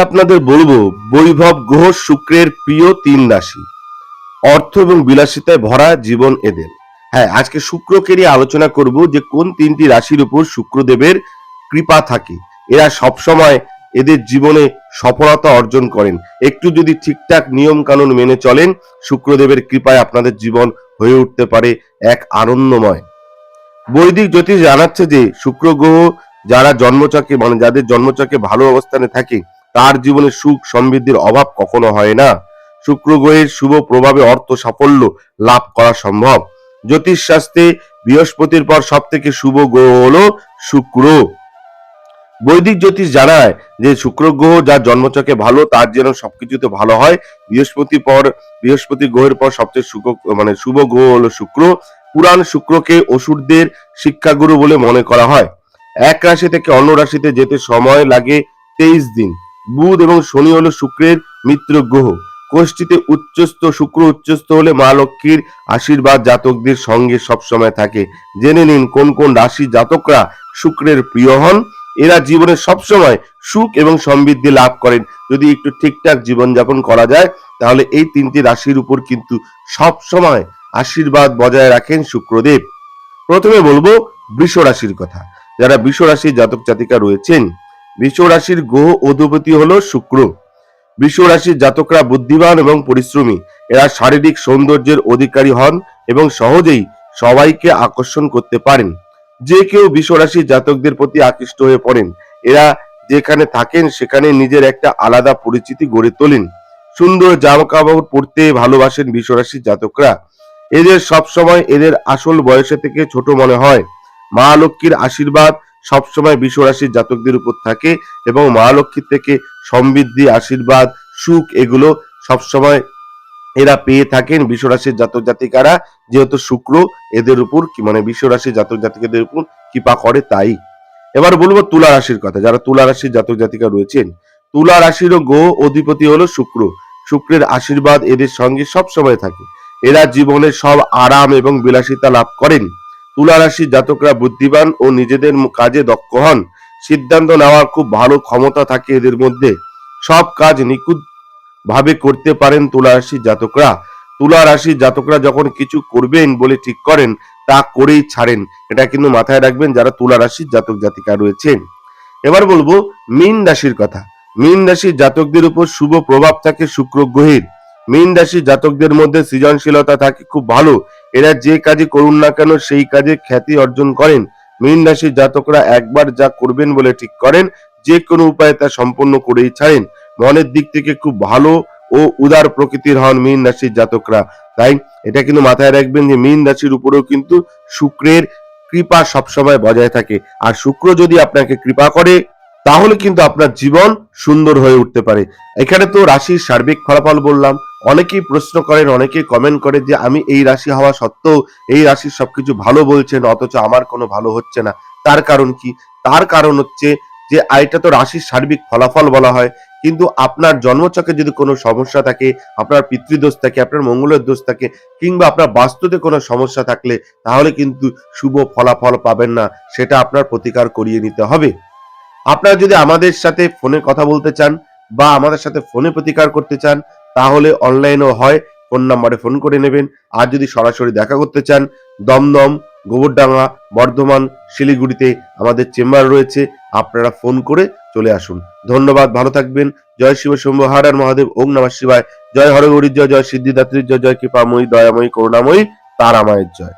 আপনাদের বলব, বৈভব গ্রহ শুক্রের প্রিয় তিন রাশি। অর্থ এবং বিলাসিতায় ভরা জীবন এদের। হ্যাঁ আজকে শুক্রকে নিয়ে আলোচনা করব যে কোন তিনটি রাশির উপর শুক্রদেবের কৃপা থাকে। এরা সবসময় এদের জীবনে সফলতা অর্জন করেন। একটু যদি ঠিকঠাক নিয়ম কানুন মেনে চলেন, শুক্রদেবের কৃপায় আপনাদের জীবন হয়ে উঠতে পারে এক আনন্দময়। বৈদিক জ্যোতিষ জানাচ্ছে যে, শুক্র গ্রহ যারা জন্মচকে মানে যাদের জন্মচকে ভালো অবস্থানে থাকে তার জীবনে সুখ সমৃদ্ধির অভাব কখনো হয় না। শুক্র গ্রহের শুভ প্রভাবে অর্থ সাফল্য লাভ করা সম্ভব। জ্যোতিষ শাস্ত্রে বৃহস্পতির পর সব থেকে শুভ গ্রহ হল শুক্র। বৈদিক জ্যোতিষ জানায় যে শুক্র গ্রহ যার জন্মচকে ভালো, তার যেন সবকিছুতে ভালো হয়। বৃহস্পতি পর, বৃহস্পতি গ্রহের পর সবচেয়ে শুভ মানে শুভ গ্রহ হলো শুক্র। পুরাণ শুক্রকে অসুরদের শিক্ষাগুরু বলে মনে করা হয়। এক রাশি থেকে অন্য রাশিতে যেতে সময় লাগে তেইশ দিন। বুধ এবং শনি হলো শুক্রের মিত্র গ্রহ। কোষ্ঠীতে উচ্চস্থ, শুক্র উচ্চস্থ হলে মা লক্ষ্মীর আশীর্বাদ জাতকদের সঙ্গে সবসময় থাকে। জেনে নিন কোন কোন রাশি জাতকরা শুক্রের প্রিয় হন। এরা জীবনে সবসময় সুখ এবং সমৃদ্ধি লাভ করেন। যদি একটু ঠিকঠাক জীবনযাপন করা যায়, তাহলে এই তিনটি রাশির উপর কিন্তু সব সময় আশীর্বাদ বজায় রাখেন শুক্রদেব। প্রথমে বলব বৃষ রাশির কথা। যারা বৃষ রাশির জাতক জাতিকা রয়েছেন বৃষ রাশির গ্রহ অধিপতি হলো শুক্র। বৃষ রাশির জাতকরা বুদ্ধিমান এবং পরিশ্রমী। এরা শারীরিক সৌন্দর্যের অধিকারী হন এবং সহজেই সবাইকে আকর্ষণ করতে পারেন। যে কেউ বৃষ জাতকদের প্রতি আকৃষ্ট হয়ে পড়েন। এরা যেখানে থাকেন সেখানে নিজের একটা আলাদা পরিচিতি গড়ে তোলেন। সুন্দর জামা কাপড় পরতে ভালোবাসেন বৃষ রাশির জাতকরা। এদের সবসময় এদের আসল বয়সে থেকে ছোট মনে হয়। মা লক্ষ্মীর আশীর্বাদ সবসময় রাশির জাতকদের উপর থাকে এবং মা লক্ষ্মীর থেকে সমৃদ্ধি, আশীর্বাদ, সুখ এগুলো সবসময় এরা পেয়ে থাকেন বৃষ রাশির জাতক জাতিকারা। যেহেতু শুক্র এদের উপর কি মানে বৃষ রাশির জাতক জাতিকাদের উপর কৃপা করে তাই। এবার বলব তুলা রাশির কথা। যারা তুলা রাশির জাতক জাতিকা রয়েছেন, তুলা রাশির গো অধিপতি হলো শুক্র। শুক্রের আশীর্বাদ এদের সঙ্গে সব সময় থাকে। এরা জীবনে সব আরাম এবং বিলাসিতা লাভ করেন। তুলা রাশির জাতকরা বুদ্ধিমান ও নিজেদের কাজে দক্ষ হন। সিদ্ধান্ত নেওয়ার খুব ভালো ক্ষমতা থাকে এদের মধ্যে। সব কাজ নিখুঁত ভাবে করতে পারেন তুলা রাশির জাতকরা। তুলা রাশির জাতকরা যখন কিছু করবেন বলে ঠিক করেন, তা করেই ছাড়েন। এটা কিন্তু মাথায় রাখবেন যারা তুলা রাশির জাতক জাতিকা রয়েছেন। এবার বলব, মীন রাশির কথা। মীন রাশির জাতকদের উপর শুভ প্রভাব থাকে শুক্র গ্রহের। মীন রাশির জাতকদের মধ্যে সৃজনশীলতা থাকে খুব ভালো। এরা যে কাজে করুন না কেন, সেই কাজে খ্যাতি অর্জন করেন। মীন রাশির জাতকরা একবার যা করবেন বলে ঠিক করেন, যে কোনো উপায়ে তা সম্পন্ন করেই ছাড়েন। মনের দিক থেকে খুব ভালো ও উদার প্রকৃতির হন মীন রাশির জাতকরা। তাই এটা কিন্তু মাথায় রাখবেন যে মীন রাশির উপরেও কিন্তু শুক্রের কৃপা সবসময় বজায় থাকে। আর শুক্র যদি আপনাকে কৃপা করে তাহলে কিন্তু আপনার জীবন সুন্দর হয়ে উঠতে পারে। এখানে তো রাশির সার্বিক ফলাফল বললাম। অনেকেই প্রশ্ন করেন, অনেকেই কমেন্ট করে যে, আমি এই রাশি হওয়া সত্ত্বেও এই রাশির সবকিছু ভালো বলছেন, অথচ আমার কোনো ভালো হচ্ছে না। তার কারণ কি? তার কারণ হচ্ছে যে, এটা তো রাশির সার্বিক ফলাফল বলা হয়। কিন্তু আপনার জন্মচকে যদি কোনো সমস্যা থাকে, আপনার পিতৃদোষ থাকে, আপনার মঙ্গলের দোষ থাকে, কিংবা আপনার বাস্তুতে কোনো সমস্যা থাকলে, তাহলে কিন্তু শুভ ফলাফল পাবেন না। সেটা আপনার প্রতিকার করিয়ে নিতে হবে। আপনারা যদি আমাদের সাথে ফোনে কথা বলতে চান বা আমাদের সাথে ফোনে প্রতিকার করতে চান, তাহলে অনলাইনেও হয়। ফোন নাম্বারে ফোন করে নেবেন। আর যদি সরাসরি দেখা করতে চান, দমদম, গোবরডাঙ্গা, বর্ধমান, শিলিগুড়িতে আমাদের চেম্বার রয়েছে। আপনারা ফোন করে চলে আসুন। ধন্যবাদ, ভালো থাকবেন। জয় শিব শম্ভু, হর মহাদেব, ওম নমঃ শিবায়। জয় হরগৌরীর জয় জয় সিদ্ধিদাত্রীর জয় জয় কৃপাময়ী, দয়াময়ী, করুণাময়ী, তারামায়ের জয়।